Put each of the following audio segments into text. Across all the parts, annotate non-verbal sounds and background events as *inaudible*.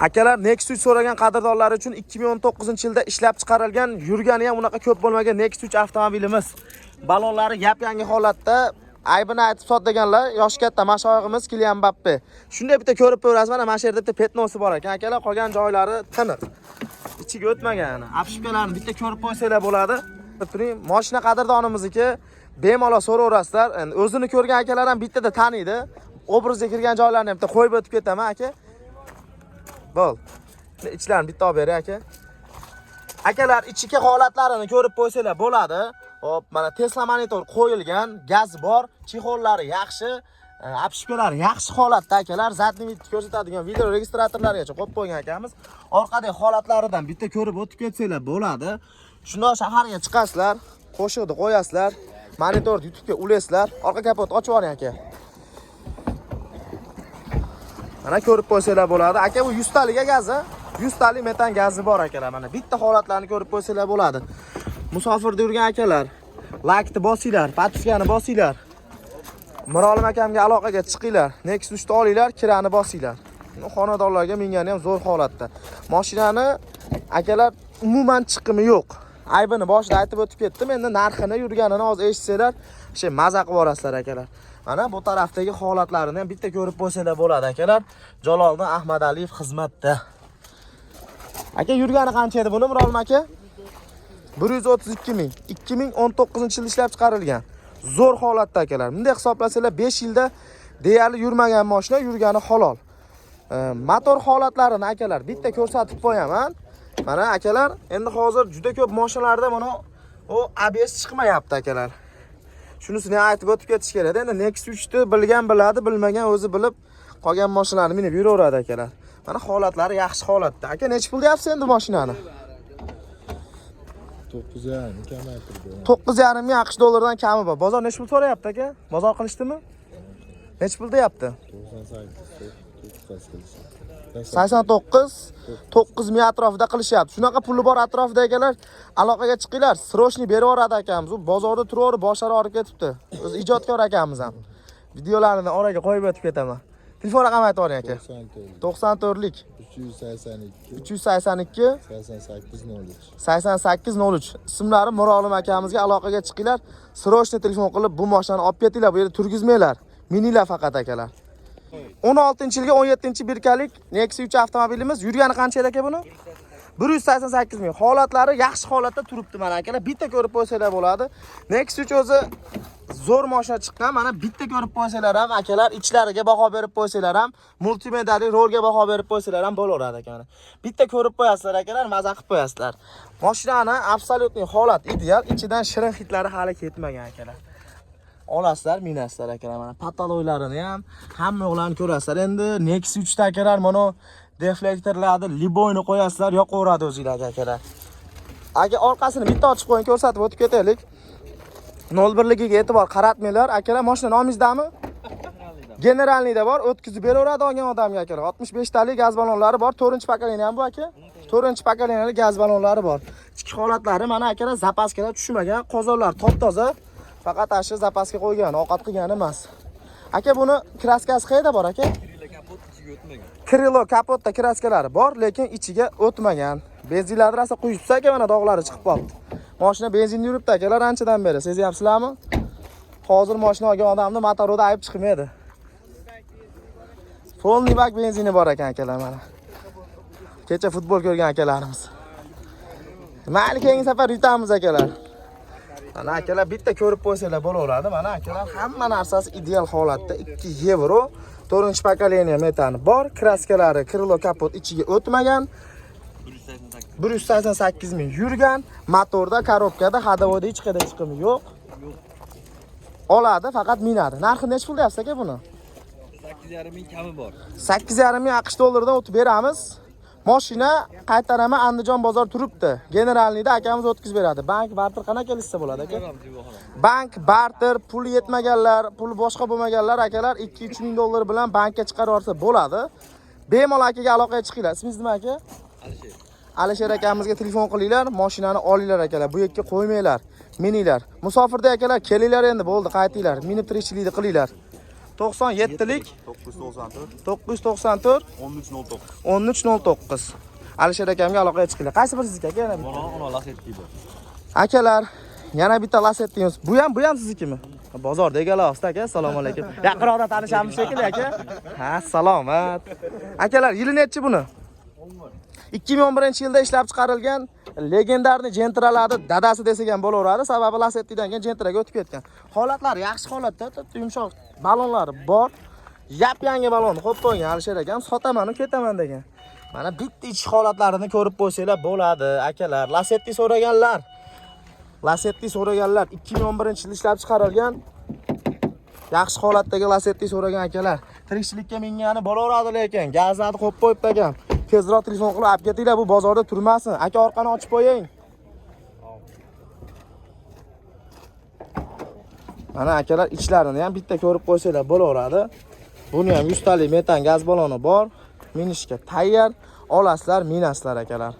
Akalar Nexus so'ragan qadrdonlar uchun 2019-yilda ishlab chiqarilgan, yurgani ham unaqa ko'p bo'lmagan Nexus avtomobilimiz. Balonlari yap-yangi holatda aybini aytib sotganlar, yosh katta mashoyig'imiz Kilian Mbappe. Shunday bitta ko'rib ko'rasiz, mana mana shu yerda bitta petnosi bor ekan. Akalar qolgan joylari tiniq. Ichiga o'tmagan. Apshikalarni bitta ko'rib qo'ysanglar bo'ladi. Turing, mashina qadrdonimizniki bemalol so'raverasizlar. O'zini ko'rgan akalar ham bittada taniydi. Obrazga kirgan joylarni ham bitta qo'yib o'tib ketaman aka. Bo'l. Ichlarini bitta olib bering aka. Akalar ichki holatlarini ko'rib qo'ysanglar bo'ladi. Hop, mana Tesla monitor qo'yilgan, gaz bor, chexollari yaxshi, e, yaxshi holatda akalar. задний vid ko'rsatadigan video registratorlargacha qo'yib qo'ygan akamiz. Orqadagi holatlaridan bitta ko'rib o'tib ketsanglar bo'ladi. Shundoq shaharga chiqasizlar, qo'shiqni qo'yasizlar, monitorni YouTube'ga ulaysizlar Orqa kapotni ochib oling aka. Mana ko'rib qo'ysanglar bo'ladi. Aka bu 100 talik gazi. 100 talik metan gazi bor akalar. Mana bitta holatlarni ko'rib qo'ysanglar bo'ladi. Musofirda yurgan akalar, laykni bosinglar, patifkani bosinglar. Mirolim akamga aloqaga chiqinglar. Nexus 3 olinglar, kirani bosinglar. Xonadonlarga mingani ham zo'r holatda. Mashinani akalar umuman chiqimi yo'q. Aybini boshida aytib o'tib ketdim. Endi narxini yurganini hozir eshitsanglar, şey maza qilib borasizlar akalar. Mana bu tarafdagi holatlarini ham bitta ko'rib qo'ysanglar bo'ladi akalar. Jaloliddin Ahmadaliyev xizmatda. Aka yurgani qancha edi buni Mirolim aka? 132 ming. 2019 yil ishlab chiqarilgan. Zo'r holatda akalar. Bunday hisoblasanglar 5 yilda deyarli yurmagan mashina, yurgani halol. E, motor holatlarini akalar bitta ko'rsatib qo'yaman. Mana akalar, endi hozir juda ko'p mashinalarda mana o ABS chiqmayapti akalar. Shunisini aytib o'tib ketish kerak. Endi Nexus 3 ni bilgan biladi, bilmagan o'zi bilib qolgan mashinalarni minib yuraveradi akalar. Mana holatlari yaxshi holatda. Aka necha pul deyapsiz endi mashinani? to'qqiz yarim kamaytirdi 9,5 ming AQSh dollaridan kami bor. Bozor necha pul so'rayapti aka? Bozor qilishdimi? Necha pul deyapti? to'qson sakkiz to'qqiz 89 9 ming atrofida qilishyapti. Shunaqa puli bor atrofida ekanlar, aloqaga chiqinglar. Srochni berib yuboradi akamiz. U bozorda turaverib boshlari og'rib ketibdi. O'zi ijodkor akamiz ham. Videolarini oraga qo'yib o'tib ketaman. Telefon raqamini aytib yuboring aka. to'qson to'rt 94lik uch yuz sakson ikki 382 sakson sakkiz nol uch 8803 ismlari Mirolim akamizga aloqaga chiqinglar. Srochni telefon qilib bu mashinani olib ketinglar. Bu yerda turgizmanglar. Mininglar faqat akalar. 16-yilga 17 birkalik Nexus 3 avtomobilimiz yurgani qancha aka buni? 188 ming. Holatlari yaxshi holatda turibdi mana akalar. Bitta ko'rib qo'ysanglar bo'ladi. Nexus 3 o'zi zo'r mashina chiqqan. Mana bitta ko'rib qo'ysanglar ham akalar, ichlariga baho berib qo'ysanglar ham, multimediali rolga baho berib qo'ysanglar ham bo'laveradi aka mana. Bitta ko'rib qo'yasizlar akalar, maza qilib qo'yasizlar. Mashinani absolyutniy holat ideal, ichidan shirin hidlari hali ketmagan akalar. Olasizlar, minasizlar akalar mana pataloylarini ham hamma yo'qlarni ko'rasizlar. Endi Nexus 3 ta akalar mana deflektorlarni liboyni qo'yasizlar, yoqaveradi o'zingizlarga akalar. Aka orqasini bitta ochib qo'ying, ko'rsatib o'tib ketaylik. 01ligiga e'tibor qaratmanglar. Akalar, mashina nomingizdami? Generalniyda bor, o'tkazib beraveradi olgan odamga akalar. 65 talik gaz ballonlari bor, 4-pokoleniya ham bu aka. 4-pokoleniyali gaz ballonlari bor. Ichki holatlari mana akalar zapaskalar tushmagan, qozonlar top-toza. Faqat ashi zapaska qo'ygan, ovqat qilgan emas. Aka buni kraskasi qayerda bor aka? Krilo kapotda kraskalari bor, lekin ichiga o'tmagan. Benzinlarni rosa quyibsiz aka, mana dog'lari chiqib qoldi. Mashina benzinda yuribdi akalar anchadan beri, sezyapsizlarmi? Hozir mashina olgan odamni motorida ayib chiqmaydi. Polni bak benzini bor ekan akalar mana. Kecha futbol ko'rgan akalarimiz. Mayli keyingi safar yutamiz akalar. Mana akalar bitta ko'rib qo'ysanglar bo'laveradi. Mana akalar hamma narsasi ideal holatda 2 yevro. 4 pokoleniya metani bor. Kraskalari, krilo kapot ichiga o'tmagan. 188 ming yurgan. Motorda, korobkada, hadovoda hech qayerda chiqimi yo'q. Oladi, faqat minadi. Narxi necha pul deyapsiz aka buni? sakkiz yarim ming kami bor 8,5 ming AQSh dollaridan o'tib beramiz. Mashina qaytaraman Andijon bozor turibdi. Generalniyda akamiz o'tkazib beradi. Bank barter qanaqa lista bo'ladi aka? Bank barter puli yetmaganlar, puli boshqa bo'lmaganlar akalar 2-3 ming dollar bilan bankka chiqarib yuborsa bo'ladi. Bemalol akaga aloqaga chiqinglar. Ismingiz nima aka? alisher Alisher akamizga telefon qilinglar, mashinani olinglar akalar. Bu yerga qo'ymanglar, mininglar. Musofirda akalar kelinglar endi bo'ldi, qaytinglar. Minib tirikchilikni qilinglar. 97lik 994 994 1309. 1309. Alisher akamga aloqaga chiqinglar. Qaysi biri sizniki aka? Yana Ona ona lasetti bor. Akalar, yana bitta lasettingiz. Bu ham, bu ham siznikimi? Bozorda egalavsiz aka. Assalomu alaykum. *laughs* Yaqinroqda tanishamiz shekilli aka. Ha, salomat. Akalar, yili nechi buni? 2011-yilda ishlab chiqarilgan legendarniy jentralarni dadasi desak ham bo'laveradi, sababi Lasettidan keyin jentraga o'tib ketgan. Holatlari yaxshi holatda, yumshoq balonlari bor. Yap yangi balonni qo'yib qo'ygan Alisher akam, sotamanu ketaman degan. Mana bitta ichki holatlarini ko'rib qo'ysanglar bo'ladi, akalar. Lasetti so'raganlar. Lasetti so'raganlar 2011-yilda ishlab chiqarilgan yaxshi holatdagi Lasetti so'ragan akalar. Tirikchilikka mingani bo'laveradi lekin gazni qo'yib qo'yibdi akam. Tezroq telefon qilib olib ketinglar, bu bozorda turmasin. Aka orqani ochib qo'ying. Mana akalar ichlarini ham bitta ko'rib qo'ysanglar bo'laveradi. Buni ham 100 talik metan gaz baloni bor. Minishga tayyor. Olasizlar, minasizlar akalar.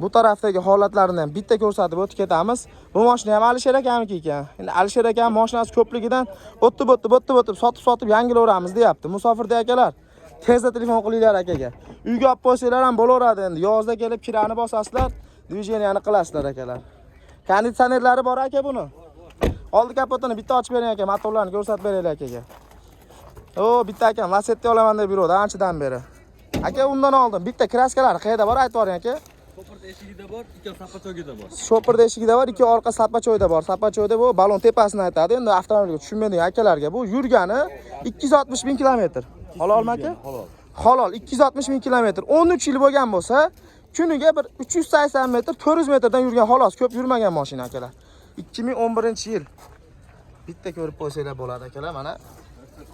Bu tarafdagi holatlarini ham bitta ko'rsatib o'tib ketamiz. Bu mashina ham Alisher akamniki ekan. Endi Alisher akam mashinasi ko'pligidan o'tib o'tib o'tib o'tib sotib sotib yangilaveramiz deyapti. Musofirda akalar. Tezda telefon qilinglar akaga. Uyga olib qo'ysanglar ham bo'laveradi endi. Yozda kelib kirani bosasizlar, dvijeniyani qilasizlar akalar. Konditsionerlari bor aka buni. Oldi kapotini bitta ochib bering aka, motorlarni ko'rsatib beraylik akaga. O, bitta akam Lasetti olaman deb yuradi anchadan beri. Aka undan oldim. Bitta kraskalari qayerda bor aytib yuboring aka. Ko'pirda eshigida bor, ikki sapachogida bor. Shopirda eshigida bor, ikki orqa sapachoyda bor. Sapachoyda bu balon tepasini aytadi. Endi avtomobilga tushunmaydigan akalarga bu yurgani 260 ming kilometr. Halolmi aka? Halol. Halol 260 ming kilometr. 13 yil bo'lgan bo'lsa, kuniga bir 380 metr, 400 metrdan yurgan xolos, ko'p yurmagan mashina akalar. 2011-yil. Bitta ko'rib qo'ysanglar bo'ladi akalar, mana.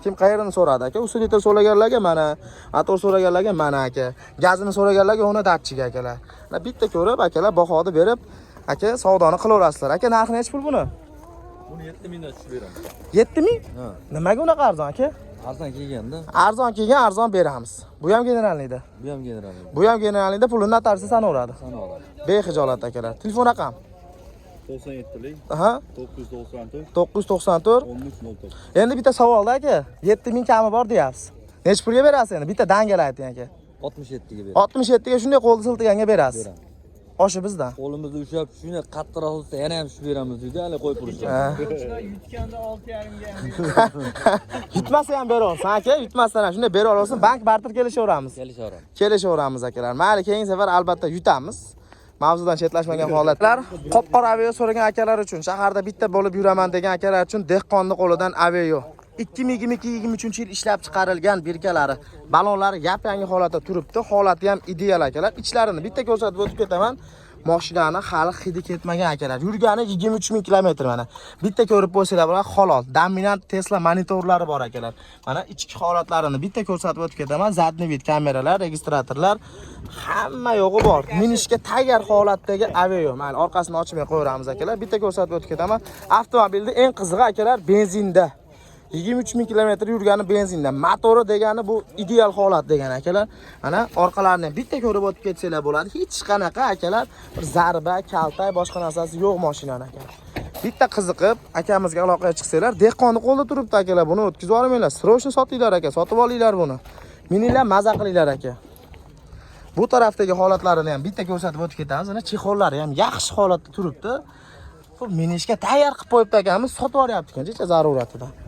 Kim qayerdan so'radi aka? Usulitr so'raganlarga mana, motor so'raganlarga mana aka. Gazini so'raganlarga uni datchiga akalar. Bitta ko'rib akalar bahoni berib, aka savdoni qilaverasizlar. Aka narxi nechi pul buni? Buni 7 mingdan tushib beraman. 7 ming? Nimaga unaqa arzon aka? Arzon kelganda, Arzon kelgan arzon beramiz. Bu ham generalniyda. bu ham general. Bu ham generalniyda pulini notarisi sanaveradi. Sana oladi. Behijolat akalar. Telefon raqam. 97lik Aha, 994 994. 1309. Endi bitta savolda aka, 7000 kami bor deyapsiz. Nechi pulga berasiz endi? Bitta dangal ayting aka. 67 ga ber. 67 ga shunday qo'lni berasiz. Oshi bizdan. Qo'limizda ushlab shuni qattiqroq bo'lsa yana ham tushib beramiz deydi, hali qo'yib turishgan. Ha. Yutganda *laughs* 6,5 Yutmasa ham beraversin aka, yutmasdan ham shunday beraversin, bank barter kelishaveramiz. Kelishaveramiz. Kelishaveramiz akalar. Mayli, keyingi safar albatta yutamiz. Mavzudan chetlashmagan holatlar. Qop-qora avio so'ragan akalar uchun, shaharda bitta bo'lib yuraman degan akalar uchun dehqonni qo'lidan avio. 2022-23 yil ishlab chiqarilgan birkalari, balonlari yap-yangi holatda turibdi. Holati ham ideal akalar. Ichlarini bitta ko'rsatib o'tib ketaman. Mashinani hali hidi ketmagan akalar. Yurgani 23 ming kilometr mana. Bitta ko'rib qo'ysanglar bo'ladi, halol. Dominant Tesla monitorlari bor akalar. Mana ichki holatlarini bitta ko'rsatib o'tib ketaman. Zadniy vid kameralar, registratorlar hamma yo'g'i bor. Minishga tayyor holatdagi avio. Mana orqasini ochmay qo'yamiz akalar. Bitta ko'rsatib o'tib ketaman. Avtomobilda eng qizig'i akalar benzinda. 23 ming kilometr yurgani benzinda. Motori degani bu ideal holat degani akalar. Mana orqalarini bitta ko'rib o'tib ketsanglar bo'ladi. Hech qanaqa akalar bir zarba, kaltay, boshqa narsasi yo'q mashinani akalar. Bitta qiziqib akamizga aloqaga chiqsanglar, dehqonni qo'lda turibdi akalar. Buni o'tkazib olmanglar. Srochni sotinglar aka, sotib olinglar buni. Mininglar, maza qilinglar aka. Bu tarafdagi holatlarini ham bitta ko'rsatib o'tib ketamiz. Mana chexollari ham yaxshi holatda turibdi. Minishga tayyor qilib qo'yibdi akamiz, sotib ekan, zaruratidan.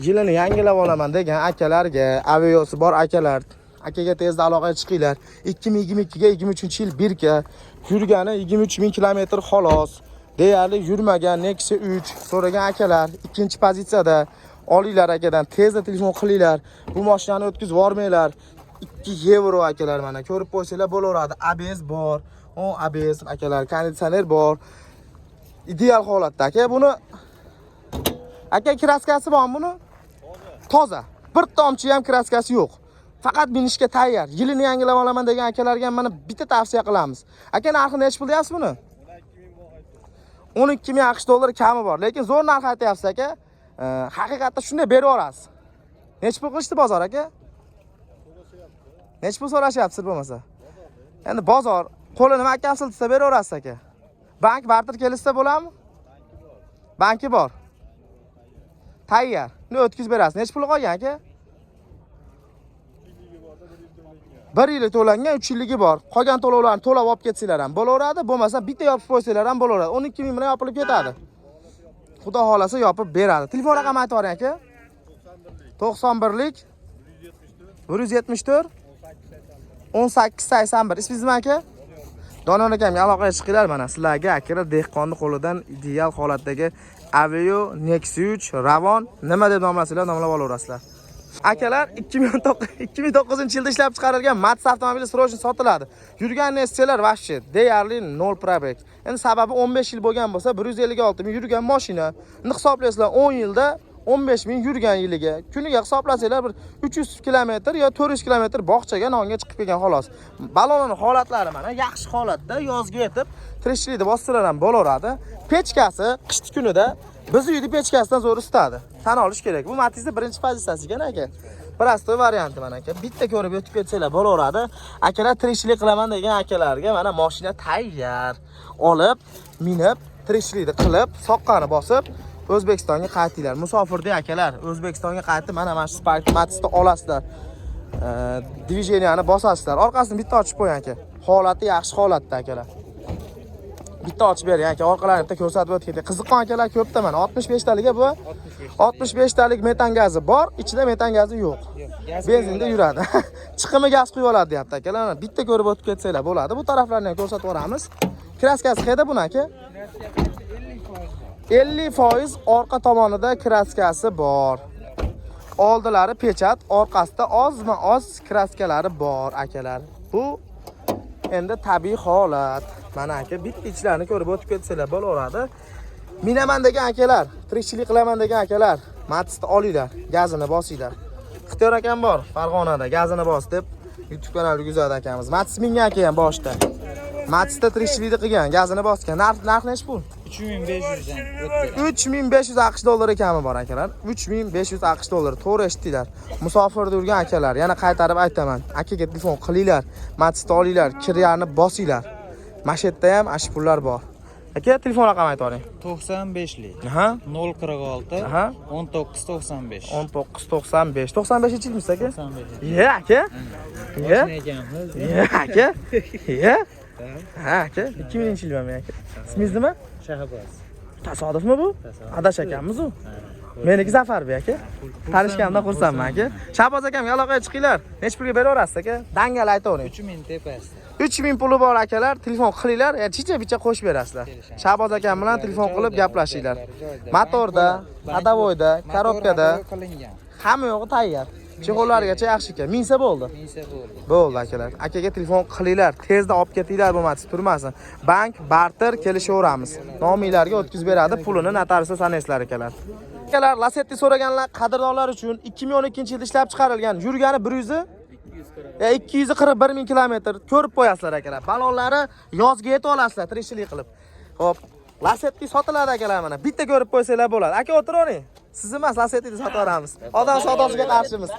Yilini yangilab olaman degan akalarga, aviosi bor akalar, akaga tezda aloqaga chiqinglar. 2022 ga 23 yil birga yurgani 23 ming kilometr xolos. Deyarli yurmagan Nexia 3 so'ragan akalar ikkinchi pozitsiyada olinglar akadan tezda telefon qilinglar. Bu mashinani o'tkazib yubormanglar. 2 yevro akalar mana ko'rib qo'ysanglar bo'laveradi. ABS bor. O ABS akalar, konditsioner bor. Ideal holatda aka buni Aka kraskasi bormi buni? Toza. Bir tomchi ham kraskasi yo'q. Faqat minishga tayyor. Yilini yangilab olaman degan akalarga mana bitta tavsiya qilamiz. Aka narxi nechi pul deyapsiz buni? 12 ming AQSh dollari kami bor, lekin zo'r narx aytyapsiz aka. E, haqiqatda shunday berib yuborasiz. Nechi pul qilishdi bozor aka? Nechi pul so'rashyapsiz bo'lmasa? Endi bozor qo'li nima akam siltsa beraverasiz aka. Bank barter kelishsa bo'ladimi? Banki bor. Tayyor. Uni o'tkazib berasiz. Necha pul qolgan aka? 1 yili to'langan, 3 yilligi bor. Qolgan to'lovlarni to'lab olib ketsanglar ham bo'laveradi, bo'lmasa bitta yopib qo'ysanglar ham bo'laveradi. 12 ming bilan yopilib ketadi. Xudo xolasa yopib beradi. Telefon raqami aytib yuboring aka. 91lik 174 1881. Ismingiz nima aka? Donor akamga aloqaga chiqinglar mana sizlarga akira dehqonni qo'lidan ideal holatdagi Aveo Nexus Ravon nima deb nomlasanglar nomlab olaverasizlar. Akalar 2009 *laughs* 2009 yilda ishlab chiqarilgan Mats avtomobili srochni sotiladi. Yurgan Nexus'lar вообще deyarli 0 probek. Endi sababi 15 yil bo'lgan bo'lsa 156 ming yurgan mashina. Endi hisoblaysizlar 10 yilda 15 ming yurgan yiliga. Kuniga hisoblasanglar bir 300 kilometr yo 400 kilometr bog'chaga nonga chiqib kelgan xolos. Balonning holatlari mana yaxshi holatda yozga yetib tirishlikda bostirlar ham bo'laveradi. Pechkasi qishki kunida biz uyni pechkasidan zo'r isitadi. Tan olish kerak. Bu Matizda birinchi pozitsiyasi ekan aka. Prostoy varianti mana aka. Bitta ko'rib o'tib ketsanglar bo'laveradi. Akalar tirishlik qilaman degan akalarga mana mashina tayyor. Olib, minib, tirishlikni qilib, soqqani bosib O'zbekistonga qaytinglar. Musofirda akalar, O'zbekistonga qaytib mana mana shu Spark Matizda olasizlar. E, Divijeniyani bosasizlar. Orqasini bitta ochib qo'ying aka. Holati yaxshi holatda akalar. bitta ochib bering aka. Orqalarini bitta ko'rsatib o'tganda qiziqqan akalar ko'pda mana. 65 taliga bu. 65 talik metan gazi bor ichida metan gazi yo'q. Benzinda yuradi. *laughs* Chiqimi gaz quyib oladi deyapti akalar. Bitta ko'rib o'tib ketsanglar bo'ladi. Bu taraflarni ham ko'rsatib yuboramiz kraskasi qayerda buni aka 50% orqa tomonida kraskasi bor. Oldilari pechat orqasida ozma oz kraskalari bor akalar. Bu endi tabiiy holat. Mana aka bitta ichlarini ko'rib o'tib ketsanglar bo'laveradi. Minaman degan akalar tirikchilik qilaman degan akalar matisni olinglar gazini bosinglar. Ixtiyor akam bor farg'onada gazini bos deb youtube kanal yurgizadi akamiz. Matis mingan aka ham boshida matisda tirikchilikni qilgan gazini bosgan. Narx narx nechi pul 3500 dan o'tdi. 3500 aqsh dollari kami bor akalar? 3500 aqsh dollari to'g'ri eshitdinglar musofirda yurgan akalar. Yana qaytarib aytaman akaga telefon qilinglar matisni olinglar kirlarni bosinglar yerda ham ash pullar bor. Aka telefon raqamini aytib yuboring 95 lik. aha. 046 Aha. 1995. 1995 95 yilmisiz aka? 95. ye aka. Ye. Ye aka. *laughs* Ye. Ha aka. 2000 yilman men aka. İsmingiz nima Shahboz. tasodifmi bu? Adash akammiz u meniki zafarbek aka tanishganimdan xursandman aka shahboz akamga aloqaga chiqinglar nechi pulga beraverasiz aka dangal aytavering 3000 tepasida. 3000 puli bor akalar telefon qilinglar chicha bicha qo'shib berasizlar shahboz akam bilan telefon qilib gaplashinglar motorda hadavoyda korobkada hamma yo'g'i tayyor chexollargacha yaxshi ekan. Minsa bo'ldi. Minsa bo'ldi. bo'ldi akalar. Akaga telefon qilinglar. Tezda olib ketinglar bo'lmasa turmasin. Bank barter kelishaveramiz. Nominglarga o'tkazib beradi. Pulini notariusda sanaysizlar akalar. Akalar lasetti so'raganlar qadrdonlar uchun 2012 yilda ishlab chiqarilgan. Yurgani 100 e, 241 ming kilometr. Ko'rib qo'yasizlar akalar. Balonlari yozga yetib olasizlar tirikchilik qilib. Ho'p lasetti sotiladi akalar mana. Bitta ko'rib qo'ysanglar bo'ladi. Aka o'tiravering siz emas lasettini sotib yuboramiz odam savdosiga qarshimiz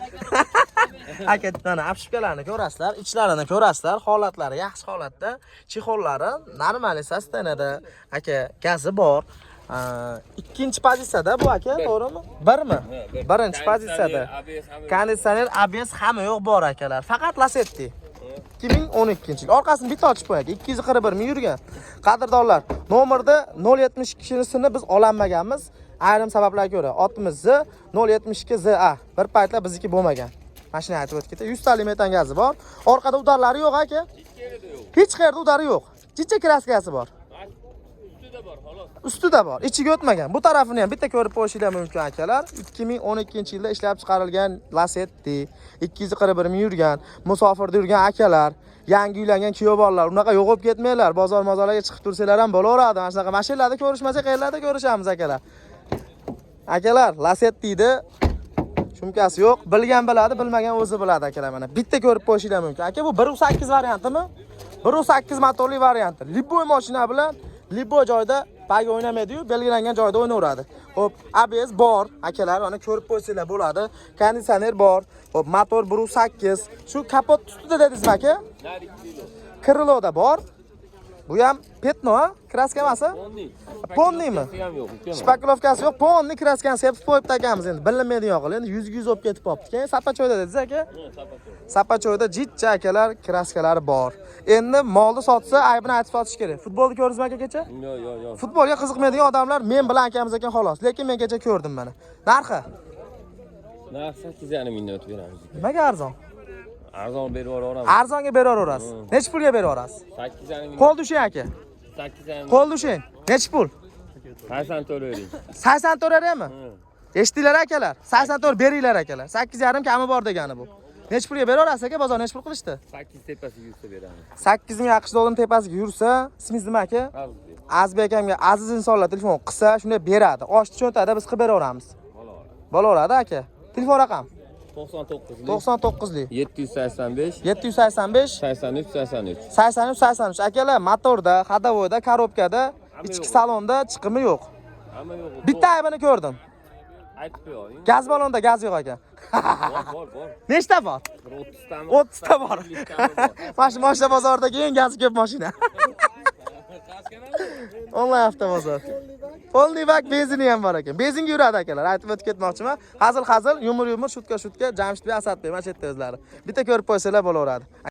aka mana apshipkalarni ko'rasizlar ichlarini ko'rasizlar holatlari yaxshi holatda. Chexollari normal sostenada aka gazi bor. İkkinchi pozitsiyada bu aka to'g'rimi birmi birinchi pozitsiyada. Konditsioner abs hamma yo'q bor akalar. Faqat lasetti 2012 yil. Orqasini bitta ochib qo'yadi 241 ming yurgan. Qadrdonlar nomerda 072sini biz ololmaganmiz ayrim sabablarga ko'ra 60 z 072 za bir paytlar bizniki bo'lmagan. Mashina aytib o'tib ketdi 100 talik metan gazi bor. Orqada udarlari yo'q aka. Hech qayerda udari yo'q. Jicha kraskasi bor. Ustida bor ichiga o'tmagan. Bu tarafini ham bitta ko'rib qo'yishinglar mumkin akalar. 2012 yilda ishlab chiqarilgan lasetti 241 ming yurgan musofirda yurgan akalar yangi uylangan kuyov bolalar unaqa yo'qolib ketmanglar bozor mozorlarga chiqib tursanglar ham bo'laveradi. Mana shunaqa mashinalarda ko'rishmasak qayerlarda ko'rishamiz akalar akalar lasettiydi shumkasi yo'q. Bilgan biladi bilmagan o'zi biladi akalar mana. Bitta ko'rib qo'yishinglar mumkin. Aka bu bir yuz sakkiz variantimi? Bir yuz sakkiz motorli varianti. Liboy moshina bilan liboy joyda paga o'ynamaydiyu belgilangan joyda o'ynaveradi. Ho'p abs bor. Akalar mana ko'rib qo'ysanglar bo'ladi. Konditsioner bor. Ho'p motor bir yuz sakkiz. Shu kapot ustida dedingizmi aka? Kriloda bor. Bu ham petno ha? Kraska emas ha? Ponnimi? Shpakilovkasi yo'q, ponni kraskasi ham qo'yibdi akamiz endi. Bilinmaydigan qilib endi 100 100 olib ketib qolibdi. Keyin Sapachoyda dedingiz aka? Sapachoyda jitcha akalar kraskalari bor. Endi molni sotsa, aybini aytib sotish kerak. Futbolni ko'rdingizmi aka kecha? Yo'q, yo'q, yo'q. Futbolga qiziqmaydigan odamlar men bilan akamiz ekan xolos. Lekin men kecha ko'rdim mana. Narxi Narx 8,5 mingdan o'tib beramiz. nimaga arzon? Arzon berib yuboramiz. Arzonga beraverasiz. Necha pulga beraverasiz? 8,5 ming. Qo'l dushing aka. 8,5 Qo'l dushing. Necha pul? Qaysan to'laylik? 80 to'laraymi? Eshitdinglar akalar? 84 beringlar akalar. 8,5 kami bor degani bu. Necha pulga beraverasiz aka? Bozor necha pul qilishdi? 8 tepasiga yursa beramiz. 8 ming aqsh dollar tepasiga yursa, ismingiz nima aka? Hozir. Azbek akamga aziz insonlar telefon qilsa, shunday beradi. Oshni cho'ntagida biz qilib beraveramiz. Bo'laveradi aka. Telefon raqam 99 99 lik 785 785 83 83. 83 83 akalar motorda, ходовойda, korobkada, ichki salonda chiqimi yo'q. Hamma yo'q. Bitta aybini ko'rdim. aytib qo'ying. Gaz balonda gaz yo'q ekan. Bor, bor, bor. Nechta bor? Bir 30 tami. 30 ta bor. Mana shu mashina bozoridagi eng gazi ko'p mashina. Onlayn avtobozor. polnivak benzini ham bor ekan. Benzinga yuradi akalar. Aytib o'tib ketmoqchiman. Hazil hazil, yumur yumur, shutka shutka, Jamshidbek Asadbek mana shu yerda o'zlari. Bitta ko'rib qo'ysalar bo'laveradi.